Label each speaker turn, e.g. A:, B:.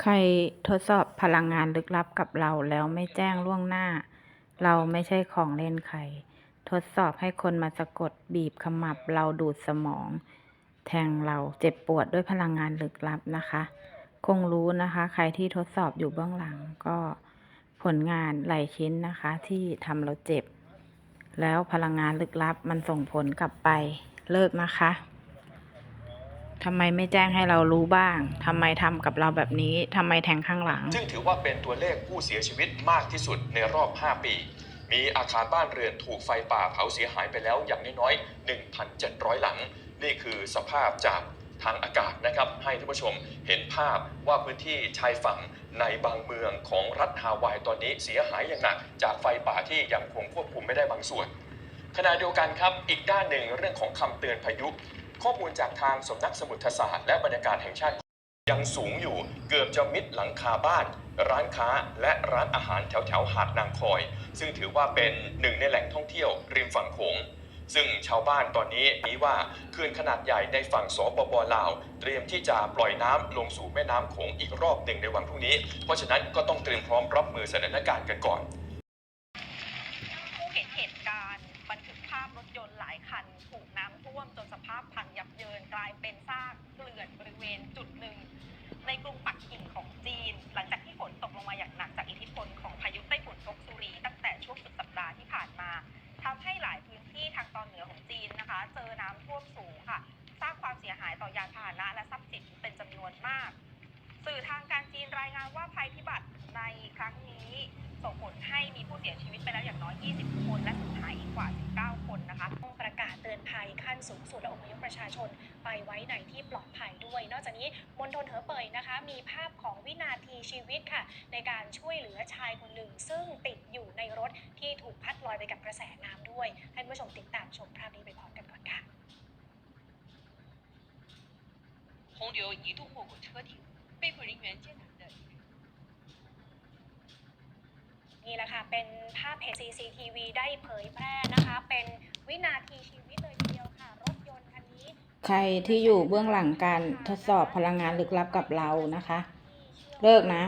A: ใครทดสอบพลังงานลึกลับกับเราแล้วไม่แจ้งล่วงหน้า เราไม่ใช่ของเล่นใคร ทดสอบให้คนมาสะกดบีบขมับเราดูดสมอง แทงเราเจ็บปวดด้วยพลังงานลึกลับนะคะ คงรู้นะคะ ใครที่ทดสอบอยู่เบื้องหลังก็ผลงานหลายชิ้นนะคะ ที่ทำเราเจ็บ แล้วพลังงานลึกลับมันส่งผลกลับไปเลิกนะคะ ทำไมไม่แจ้งให้เรารู้บ้างทำไมทำกับเราแบบนี้ทำไมแทงข้างหลัง
B: ซึ่งถือว่าเป็นตัวเลขผู้เสียชีวิตมากที่สุดในรอบ 5 ปี มีอาคารบ้านเรือนถูกไฟป่าเผาเสียหายไปแล้วอย่างน้อยๆ1,700 หลัง นี่คือสภาพจากทางอากาศนะครับ ให้ท่านผู้ชมเห็นภาพว่าพื้นที่ชายฝั่งในบางเมืองของรัฐฮาวายตอนนี้เสียหายอย่างหนัก จากไฟป่าที่ยังคงควบคุมไม่ได้บางส่วนขณะเดียวกันครับอีกด้านหนึ่งเรื่องของคำเตือนพายุ ข้อมูลจากทางสำนักสมุทรศาสตร์และบรรยากาศแห่งชาติ ยังสูงอยู่เกือบจะมิดหลังคาบ้าน ร้านค้าและร้านอาหารแถวแถวหาดนางคอย ซึ่งถือว่าเป็นหนึ่งในแหล่งท่องเที่ยวริมฝั่งโขงซึ่งชาวบ้านตอนนี้นี้ว่าเขื่อนขนาดใหญ่ในฝั่งสปปลาว เตรียมที่จะปล่อยน้ำลงสู่แม่น้ำโขงอีกรอบหนึ่งในวันพรุ่งนี้ เพราะฉะนั้นก็ต้องเตรียมพร้อมรับมือสถานการณ์กันก่อน
C: ผู้เห็นเหตุการณ์บันทึกภาพร ถยนต์หลายคันถูกน้ำท่วมจนสภาพพังยับเยินกลายเป็นซากเกลื่อนบริเวณจุดหนึ่ง ในกรุงปักกิ่งของจีน หลังจากที่ฝนตกลงมาอย่างหนักจากอิทธิพลของพายุไต้ฝุ่นกกสุรี ตั้งแต่ช่วงสุดสัปดาห์ที่ผ่านมาทำให้หลายพื้นที่ทางตอนเหนือของจีนนะคะ เจอน้ำท่วมสูงค่ะสร้างความเสียหายต่อยานพาหนะและทรัพย์สินเป็นจำนวนมาก สื่อทางการจีนรายงานว่าภัยพิบัติในครั้งนี้ส่งผลให้มีผู้เสียชีวิตไปแล้วอย่าง
D: ประชาชนไปไว้ในที่ปลอดภัยด้วย นอกจากนี้มณฑลเหอเป่ยนะคะ มีภาพของวินาทีชีวิตค่ะ ในการช่วยเหลือชายคนหนึ่ง ซึ่งติดอยู่ในรถที่ถูกพัดลอยไปกับกระแสน้ำด้วย ให้คุณผู้ชมติดตามชมภาพนี้ไปพร้อมกันก่อนค่ะ
E: 洪流一度没过车顶，被困人员艰难的
D: นี่แหละค่ะ เป็นภาพเพจ CCTV ได้เผยแพร่นะคะ เป็นวินาทีชีวิตเลยทีเดียว
A: ใครที่อยู่เบื้องหลังการทดสอบพลังงานลึกลับกับเรานะคะ เลิกนะ